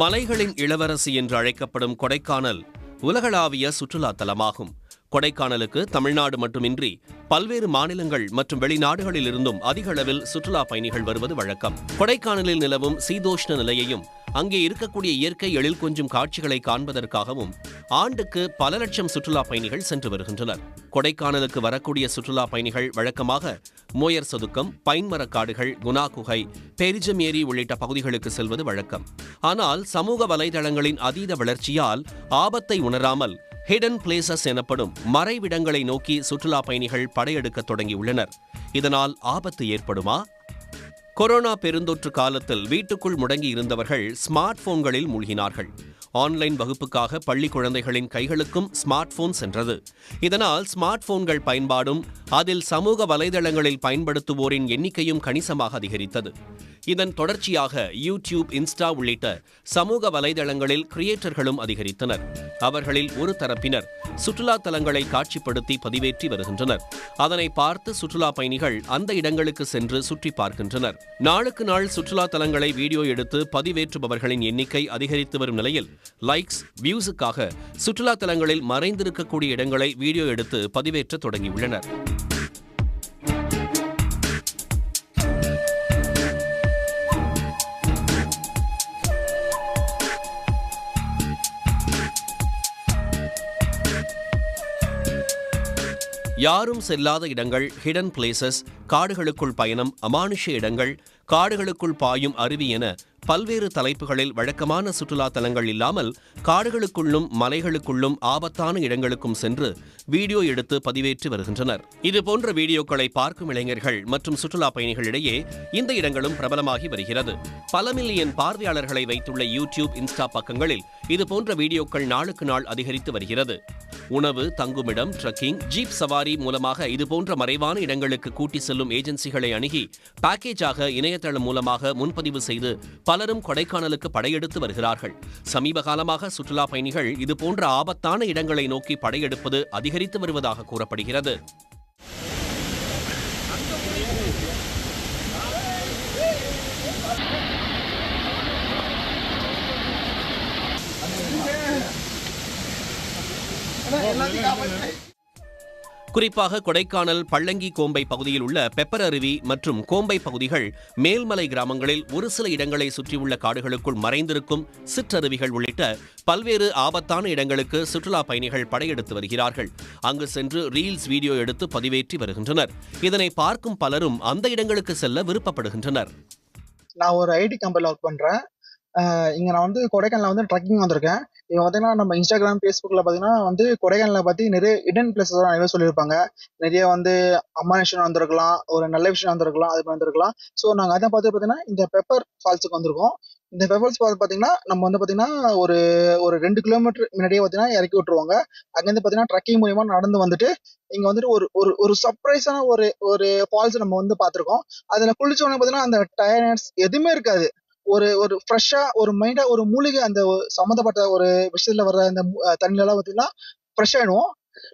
மலைகளின் இளவரசி என்று அழைக்கப்படும் கொடைக்கானல் உலகளாவிய சுற்றுலா தலமாகும். கொடைக்கானலுக்கு தமிழ்நாடு மட்டுமின்றி பல்வேறு மாநிலங்கள் மற்றும் வெளிநாடுகளில் இருந்தும் அதிக அளவில் சுற்றுலா பயணிகள் வருவது வழக்கம். கொடைக்கானலில் நிலவும் சீதோஷ்ண நிலையையும் அங்கே இருக்கக்கூடிய இயற்கை எழில் கொஞ்சும் காட்சிகளை காண்பதற்காகவும் ஆண்டுக்கு பல லட்சம் சுற்றுலா பயணிகள் சென்று வருகின்றனர். கொடைக்கானலுக்கு வரக்கூடிய சுற்றுலா பயணிகள் வழக்கமாக மோயர் சதுக்கம் பைன்மரக்காடுகள் குணா குகை பெரிஜம் ஏரி உள்ளிட்ட பகுதிகளுக்கு செல்வது வழக்கம். ஆனால் சமூக வலைதளங்களின் அதீத வளர்ச்சியால் ஆபத்தை உணராமல் ஹிடன் பிளேசஸ் எனப்படும் மறைவிடங்களை நோக்கி சுற்றுலா பயணிகள் படையெடுக்க தொடங்கியுள்ளனர். இதனால் ஆபத்து ஏற்படுமா? கொரோனா பெருந்தொற்று காலத்தில் வீட்டுக்குள் முடங்கி இருந்தவர்கள் ஸ்மார்ட் போன்களில் மூழ்கினார்கள். ஆன்லைன் வகுப்புக்காக பள்ளி குழந்தைகளின் கைகளுக்கும் ஸ்மார்ட் போன் சென்றது. இதனால் ஸ்மார்ட் போன்கள் பயன்பாடும் அதில் சமூக வலைதளங்களில் பயன்படுத்துவோரின் எண்ணிக்கையும் கணிசமாக அதிகரித்தது. இதன் தொடர்ச்சியாக யூடியூப் இன்ஸ்டா உள்ளிட்ட சமூக வலைதளங்களில் கிரியேட்டர்களும் அதிகரித்தனர். அவர்களில் ஒரு தரப்பினர் சுற்றுலா தலங்களை காட்சிப்படுத்தி பதிவேற்றி வருகின்றனர். அதனை பார்த்து சுற்றுலா பயணிகள் அந்த இடங்களுக்கு சென்று சுற்றி பார்க்கின்றனர். நாளுக்கு நாள் சுற்றுலா தலங்களை வீடியோ எடுத்து பதிவேற்றுபவர்களின் எண்ணிக்கை அதிகரித்து வரும் நிலையில் லைக்ஸ் வியூஸுக்காக சுற்றுலா தலங்களில் மறைந்திருக்கக்கூடிய இடங்களை வீடியோ எடுத்து பதிவேற்ற தொடங்கியுள்ளனர். யாரும் செல்லாத இடங்கள் ஹிடன் பிளேசஸ் காடுகளுக்குள் பயணம் அமானுஷ இடங்கள் காடுகளுக்குள் பாயும் அருவி என பல்வேறு தலைப்புகளில் வழக்கமான சுற்றுலா தலங்கள் இல்லாமல் காடுகளுக்குள்ளும் மலைகளுக்குள்ளும் ஆபத்தான இடங்களுக்கும் சென்று வீடியோ எடுத்து பதிவேற்றி வருகின்றனர். இதுபோன்ற வீடியோக்களை பார்க்கும் இளைஞர்கள் மற்றும் சுற்றுலா பயணிகளிடையே இந்த இடங்களும் பிரபலமாகி வருகிறது. பல மில்லியன் பார்வையாளர்களை வைத்துள்ள யூடியூப் இன்ஸ்டா பக்கங்களில் இதுபோன்ற வீடியோக்கள் நாளுக்கு நாள் அதிகரித்து வருகிறது. உணவு தங்குமிடம் ட்ரக்கிங் ஜீப் சவாரி மூலமாக இதுபோன்ற மறைவான இடங்களுக்கு கூட்டி செல்லும் ஏஜென்சிகளை அணுகி பேக்கேஜாக இணைய இணையதளம் மூலமாக முன்பதிவு செய்து பலரும் கொடைக்கானலுக்கு படையெடுத்து வருகிறார்கள். சமீப காலமாக சுற்றுலா பயணிகள் இதுபோன்ற ஆபத்தான இடங்களை நோக்கி படையெடுப்பது அதிகரித்து வருவதாக கூறப்படுகிறது. குறிப்பாக கொடைக்கானல் பள்ளங்கி கோம்பை பகுதியில் உள்ள பெப்பர் அருவி மற்றும் கோம்பை பகுதிகள் மேல்மலை கிராமங்களில் ஒரு சில இடங்களை சுற்றியுள்ள காடுகளுக்குள் மறைந்திருக்கும் சிற்றருவிகள் உள்ளிட்ட பல்வேறு ஆபத்தான இடங்களுக்கு சுற்றுலா பயணிகள் படையெடுத்து வருகிறார்கள். அங்கு சென்று ரீல்ஸ் வீடியோ எடுத்து பதிவேற்றி வருகின்றனர். இதனை பார்க்கும் பலரும் அந்த இடங்களுக்கு செல்ல விருப்பப்படுகின்றனர். நான் ஒரு ஐடி கம்பெனியில் ஒர்க் பண்ணுறேன் இங்கே நான் வந்து கொடைக்கானலில் வந்து ட்ரக்கிங் வந்திருக்கேன். இப்போ பார்த்தீங்கன்னா நம்ம இன்ஸ்டாகிராம் ஃபேஸ்புக்கில் பார்த்தீங்கன்னா வந்து கொடைக்கானலை பற்றி நிறைய இடன் பிளேசஸ் நிறைய சொல்லியிருப்பாங்க. நிறைய வந்து அம்மானேஷன் வந்திருக்கலாம் ஒரு நல்ல விஷயம் வந்திருக்கலாம் அது வந்திருக்கலாம் ஸோ நாங்கள் அதை பார்த்து பார்த்தீங்கன்னா இந்த பெப்பர் ஃபால்ஸுக்கு வந்திருக்கோம். இந்த பெப்பர்ஸ் ஃபால்ஸ் பார்த்தீங்கன்னா நம்ம வந்து பார்த்தீங்கன்னா ஒரு ஒரு ரெண்டு கிலோமீட்டர் முன்னாடியே பார்த்தீங்கன்னா இறக்கி விட்டுருவாங்க. அங்கேருந்து பார்த்தீங்கன்னா ட்ரக்கிங் மூலியமா நடந்து வந்துட்டு இங்க வந்துட்டு ஒரு ஒரு ஒரு சர்ப்ரைஸான ஒரு ஒரு ஃபால்ஸ் நம்ம வந்து பார்த்துருக்கோம். அதுல குளிச்ச உடனே பார்த்தீங்கன்னா அந்த டயர்னஸ் எதுவுமே இருக்காது. ஒரு ஒரு ஃப்ரெஷ்ஷாக ஒரு மைண்டாக ஒரு மூலிகை அந்த சம்மந்தப்பட்ட ஒரு விஷயத்தில் வர்ற அந்த தண்ணியெல்லாம் பார்த்தீங்கன்னா ஃப்ரெஷ் ஆகிடுவோம்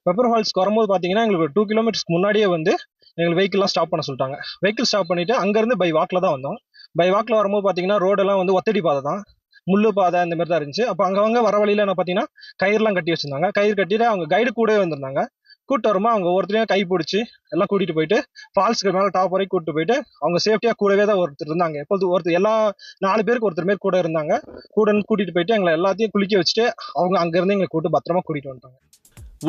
பெப்பர் ஃபால்ஸ்க்கு வரும்போது பார்த்தீங்கன்னா எங்களுக்கு டூ கிலோமீட்டர்ஸ்க்கு முன்னாடியே வந்து எங்களுக்கு வெஹிக்கிள்லாம் ஸ்டாப் பண்ண சொல்லிட்டாங்க. வெஹிக்கிள் ஸ்டாப் பண்ணிட்டு அங்கேருந்து பை வாக்கில் தான் வந்தோம். பை வாக்கில் வரும்போது பார்த்தீங்கன்னா ரோடெல்லாம் வந்து ஒத்தடி பாதை தான். முள்ளு பாதை அந்த மாதிரி தான் இருந்துச்சு. அப்போ அங்கவங்க வர வழியில் என்ன பார்த்தீங்கன்னா கயிறுலாம் கட்டி வச்சிருந்தாங்க. கயிறு கட்டிட்டு அவங்க கைடு கூடவே வந்திருந்தாங்க. கூட்டு வருமா அவங்க ஒவ்வொருத்தரையும் கை பிடிச்சி எல்லாம் கூட்டிகிட்டு போயிட்டு ஃபால்ஸ்க்கு மேலே டாப் வரைக்கும் கூப்பிட்டு போயிட்டு அவங்க சேஃப்டியாக கூடவே தான் ஒருத்தர் இருந்தாங்க. எப்போது ஒருத்தர் எல்லா நாலு பேருக்கு ஒருத்தர் மாரி கூட இருந்தாங்க. கூட கூட்டிகிட்டு போயிட்டு எங்களை எல்லாத்தையும் குளிக்க வச்சுட்டு அவங்க அங்கேருந்து எங்களை கூட்டு பத்திரமா கூட்டிகிட்டு வந்துட்டாங்க.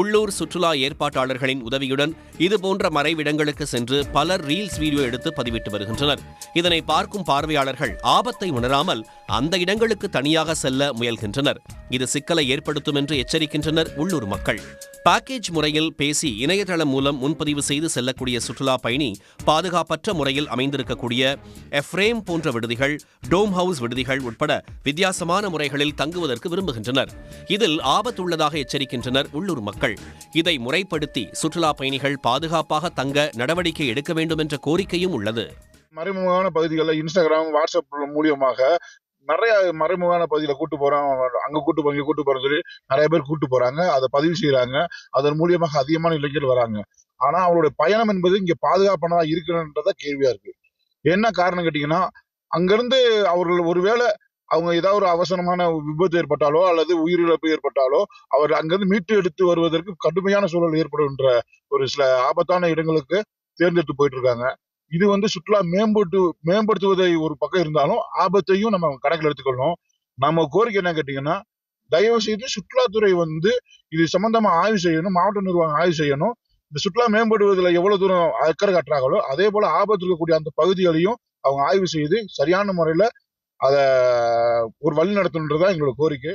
உள்ளூர் சுற்றுலா ஏற்பாட்டாளர்களின் உதவியுடன் இதுபோன்ற மறைவிடங்களுக்கு சென்று பலர் ரீல்ஸ் வீடியோ எடுத்து பதிவிட்டு வருகின்றனர். இதனை பார்க்கும் பார்வையாளர்கள் ஆபத்தை உணராமல் அந்த இடங்களுக்கு தனியாக செல்ல முயல்கின்றனர். இது சிக்கலை ஏற்படுத்தும் என்று எச்சரிக்கின்றனர் உள்ளூர் மக்கள். பேக்கேஜ் முறையில் பேசி இணையதளம் மூலம் முன்பதிவு செய்து செல்லக்கூடிய சுற்றுலா பயணி பாதுகாப்பற்ற முறையில் அமைந்திருக்கக்கூடிய எஃப்ரேம் போன்ற விடுதிகள் டோம் ஹவுஸ் விடுதிகள் உட்பட வித்தியாசமான முறைகளில் தங்குவதற்கு விரும்புகின்றனர். இதில் ஆபத்துள்ளதாக எச்சரிக்கின்றனர் உள்ளூர் மக்கள். இதை முறைப்படுத்தி சுற்றுலா பயணிகள் பாதுகாப்பாக தங்க நடவடிக்கை எடுக்க வேண்டும் என்ற கோரிக்கையும் உள்ளது. மறைமுகமான பகுதிகளில் இன்ஸ்டாகிராம் வாட்ஸ்அப் மூலியமாக நிறைய மறைமுகமான பகுதியில் கூட்டு போறோம். அங்க கூட்டு போங்க கூட்டு போறோம்னு சொல்லி நிறைய பேர் கூட்டு போறாங்க. அதை பதிவு செய்யறாங்க அதன் மூலியமாக அதிகமான இளைஞர்கள் வராங்க. ஆனா அவங்களுடைய பயணம் என்பது இங்க பாதுகாப்பானதா இருக்கணுன்றத கேள்வியா இருக்கு. என்ன காரணம் கேட்டீங்கன்னா அங்கிருந்து அவர்கள் ஒருவேளை அவங்க ஏதாவது ஒரு அவசரமான விபத்து ஏற்பட்டாலோ அல்லது உயிரிழப்பு ஏற்பட்டாலோ அவர் அங்கிருந்து மீட்டு எடுத்து வருவதற்கு கடுமையான சூழல் ஏற்படுகின்ற ஒரு சில ஆபத்தான இடங்களுக்கு தேர்ந்தெடுத்து போயிட்டு இருக்காங்க இது வந்து சுற்றுலா மேம்பட்டு மேம்படுத்துவதை ஒரு பக்கம் இருந்தாலும் ஆபத்தையும் நம்ம கணக்கில் எடுத்துக்கணும் நம்ம கோரிக்கை என்ன கேட்டீங்கன்னா தயவு செய்து சுற்றுலாத்துறை வந்து இது சம்பந்தமா ஆய்வு செய்யணும் மாவட்ட நிர்வாகம் ஆய்வு செய்யணும். இந்த சுற்றுலா மேம்படுவதில் எவ்வளவு தூரம் அக்கறை காட்டுறாங்களோ அதே போல ஆபத்து இருக்கக்கூடிய அந்த பகுதிகளையும் அவங்க ஆய்வு செய்து சரியான முறையில அத ஒரு வழி நடத்தணுன்றதுதான் எங்களோட கோரிக்கை.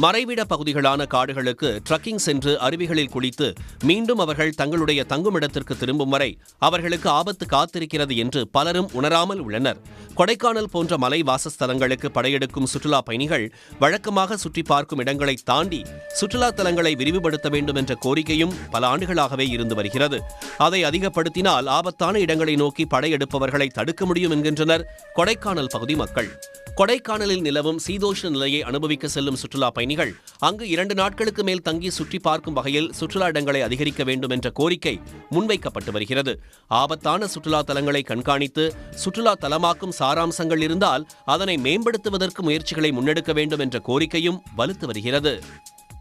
மறைவிட பகுதிகளான காடுகளுக்கு ட்ரக்கிங் சென்று அருவிகளில் குளித்து மீண்டும் அவர்கள் தங்களுடைய தங்குமிடத்திற்கு திரும்பும் வரை அவர்களுக்கு ஆபத்து காத்திருக்கிறது என்று பலரும் உணராமல் உள்ளனர். கொடைக்கானல் போன்ற மலை வாசஸ்தலங்களுக்கு படையெடுக்கும் சுற்றுலா பயணிகள் வழக்கமாக சுற்றி பார்க்கும் இடங்களை தாண்டி சுற்றுலா தலங்களை விரிவுபடுத்த வேண்டும் என்ற கோரிக்கையும் பல ஆண்டுகளாகவே இருந்து வருகிறது. அதை அதிகப்படுத்தினால் ஆபத்தான இடங்களை நோக்கி படையெடுப்பவர்களை தடுக்க முடியும் என்கின்றனர் கொடைக்கானல் பகுதி மக்கள். கொடைக்கானலில் நிலவும் சீதோஷ நிலையை அனுபவிக்க செல்லும் சுற்றுலா பயணிகள். அங்கு இரண்டு நாட்களுக்கு மேல் தங்கி சுற்றி பார்க்கும் வகையில் சுற்றுலா இடங்களை அதிகரிக்க வேண்டும் என்ற கோரிக்கை முன்வைக்கப்பட்டு வருகிறது. ஆபத்தான சுற்றுலா தலங்களை கண்காணித்து சுற்றுலா தலமாக்கும் சாராம்சங்கள் இருந்தால் அதனை மேம்படுத்துவதற்கு முயற்சிகளை முன்னெடுக்க வேண்டும் என்ற கோரிக்கையும் வலுத்து வருகிறது.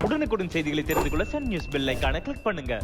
உடனுக்குடன் செய்திகளை தெரிந்து கொள்ள சன் நியூஸ் பெல் கிளிக் பண்ணுங்க.